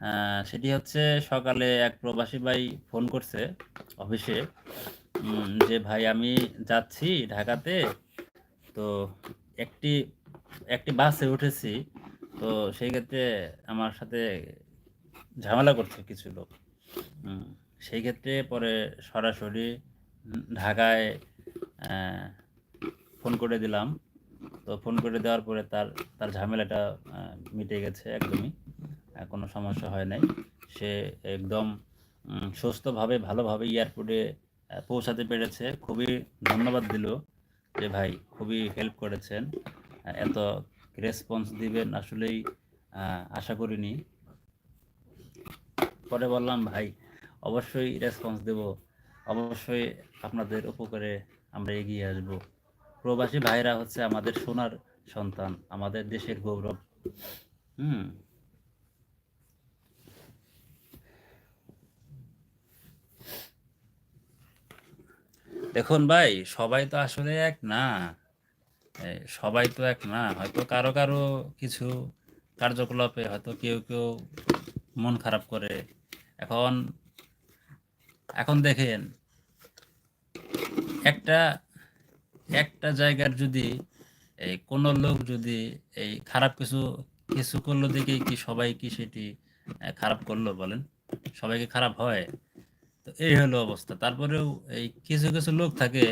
আহ, সেটি হচ্ছে সকালে এক প্রবাসী ভাই ফোন করছে অফিসে যে ভাই আমি যাচ্ছি ঢাকাতে। তো একটি একটি বাসে উঠেছি। তো সেই ক্ষেত্রে আমার সাথে ঝামেলা করছে কিছু লোক। সেই ক্ষেত্রে পরে সরাসরি ঢাকায় ফোন করে দিলাম। তো ফোন করে দেওয়ার পরে তার তার ঝামেলাটা মিটে গেছে একদমই। কোনো সমস্যা হয় নাই। সে একদম সুস্থভাবে, ভালোভাবে এয়ারপোর্টে পৌঁছাতে পেরেছে। খুবই ধন্যবাদ দিল যে ভাই খুবই হেল্প করেছেন। এত রেসপন্স দিবেন আসলেই আশা করিনি। পরে বললাম, ভাই, অবশ্যই রেসপন্স দেব। অবশ্যই আপনাদের উপকারে আমরা এগিয়ে আসব। প্রবাসী ভাইরা হচ্ছে আমাদের সোনার সন্তান, আমাদের দেশের গৌরব। হুম। দেখুন ভাই, সবাই তো আসলে এক না। সবাই তো এক না। হয়তো কারও কারও কিছু কার্যকলাপে হয়তো কেউ কেউ মন খারাপ করে। এখন এখন দেখেন, একটা একটা জায়গার যদি, এই কোনো লোক যদি এই খারাপ কিছু কিছু করল দেখে কি সবাই কি সেটি খারাপ করল বলেন? সবাইকে খারাপ হয়? এই হলো অবস্থা। তারপরেও এই কিছু কিছু লোক থাকে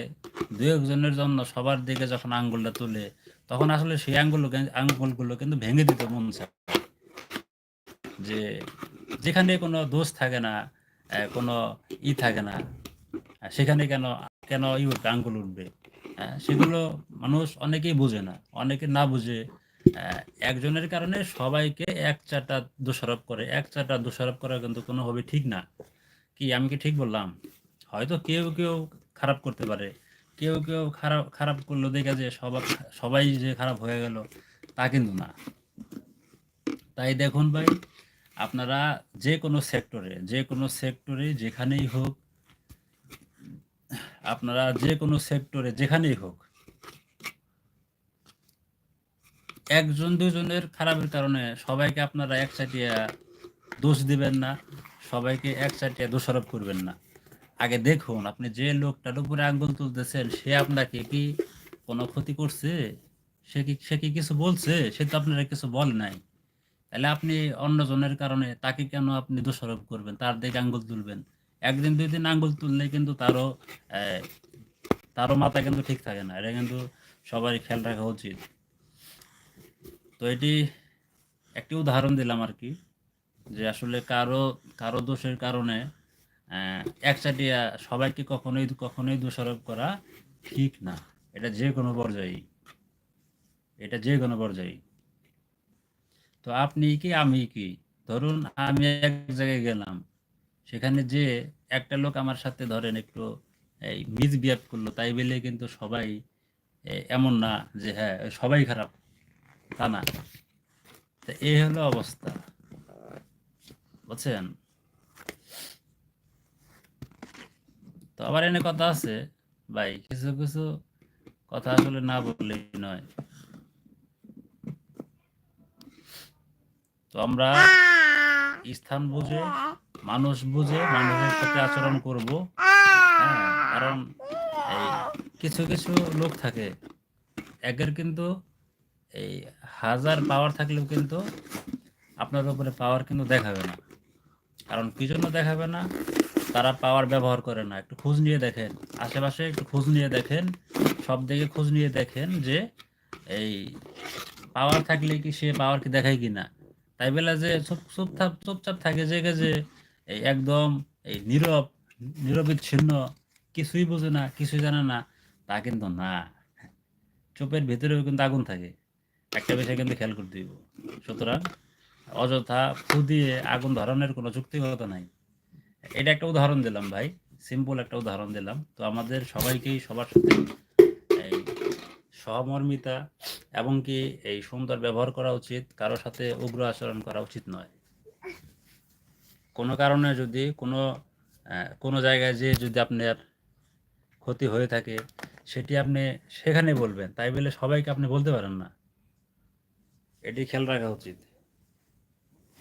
দু একজনের জন্য সবার দিকে যখন আঙ্গুলটা তুলে, তখন আসলে সেই আঙ্গুল আঙ্গুলগুলো কিন্তু ভেঙে দিতে মন যে যেখানে কোনো দোষ থাকে না কোনো ই থাকে না সেখানে কেন কেন ই উঠবে আঙ্গুল উঠবে? সেগুলো মানুষ অনেকেই বোঝে না। অনেকে না বুঝে একজনের কারণে সবাইকে এক চারটা দোষারোপ করে, এক চারটা দোষারোপ করা কিন্তু কোনোভাবে ঠিক না। কি আমি কি ঠিক বললাম? হয়তো কেউ কেউ খারাপ করতে পারে। কেউ কেউ খারাপ খারাপ করল দেখে যে সবাই সবাই যে খারাপ হয়ে গেল, তা কিন্তু না। তাই দেখুন ভাই, আপনারা যে কোনো সেক্টরে, যে কোনো সেক্টরে যেখানেই হোক, আপনারা যে কোনো সেক্টরে যেখানেই হোক, একজন দুজনের খারাপের কারণে সবাইকে আপনারা একচাটিয়া দোষ দিবেন না। সবাইকে একচাটিয়া দোষারোপ করবেন না। আগে দেখুন, আপনি যে লোকটার উপরে আঙ্গুল তুলতেছেন, সে আপনাকে কি কোনো ক্ষতি করছে? সে কি সে কি কিছু বলছে? সে তো আপনারা কিছু বলে নাই। তাহলে আপনি অন্যজনের কারণে তাকে কেন আপনি দোষারোপ করবেন? তার দিকে আঙ্গুল তুলবেন। একদিন, দুই দিন আঙ্গুল তুললে কিন্তু তারও তারও মাথা কিন্তু ঠিক থাকে না। এটা কিন্তু সবারই খেয়াল রাখা উচিত। তো এটি একটি উদাহরণ দিলাম আর কি। যে আসলে কারও কারও দোষের কারণে একচাটিয়া সবাইকে কখনোই কখনোই দোষারোপ করা ঠিক না। এটা যে কোনো পর্যায়ে, এটা যে কোনো পর্যায়ে। তো আপনি কি, আমি কি? ধরুন আমি এক জায়গায় গেলাম, সেখানে যে একটা লোক আমার সাথে ধরেন একটু, এই মিসবিহেভ করল, তাই বলে কিন্তু সবাই এমন না যে হ্যাঁ সবাই খারাপ, তা না। এই হলো অবস্থা। বুঝছেন? তো আবার এনে কথা আছে, ভাই, কিছু কিছু কথা আসলে না বললেই নয়। তো আমরা স্থান বুঝে, মানুষ বুঝে, মানুষের সাথে আচরণ করব হ্যাঁ কারণ এই কিছু কিছু লোক থাকে, একের কিন্তু এই হাজার পাওয়ার থাকলেও কিন্তু আপনার উপরে পাওয়ার কিন্তু দেখাবে না। কারণ কি জন্য দেখাবে না? তারা পাওয়ার ব্যবহার করে না। একটু খোঁজ নিয়ে দেখেন। আশেপাশে একটু খোঁজ নিয়ে দেখেন। সব দিকে খোঁজ নিয়ে দেখেন যে এই পাওয়ার থাকলে কি সে পাওয়ার কি দেখায় কি না তাই বেলা যে চুপ চুপ থাপ চুপচাপ থাকে যে যে এই একদম এই নীরব নিরবিচ্ছিন্ন কিছুই বোঝে না, কিছুই জানে না। তা কিন্তু না। চোপের ভেতরেও কিন্তু আগুন থাকে। একটা বিষয় কিন্তু খেয়াল করতে দিব সুতরাং অযথা ফু দিয়ে আগুন ধরানোর কোনো যুক্তিগত নাই। এটা একটা উদাহরণ দিলাম ভাই সিম্পল একটা উদাহরণ দিলাম। তো আমাদের সবাইকেই সবার সাথে এই সহমর্মিতা এবং কি এই সুন্দর ব্যবহার করা উচিত, কারও সাথে উগ্র আচরণ করা উচিত নয়। কোনো কারণে যদি কোনো কোনো জায়গায় যে যদি আপনার ক্ষতি হয়ে থাকে, সেটি আপনি সেখানে বলবেন, তাই বলে সবাইকে আপনি বলতে পারেন না। এটি খেয়াল রাখা উচিত।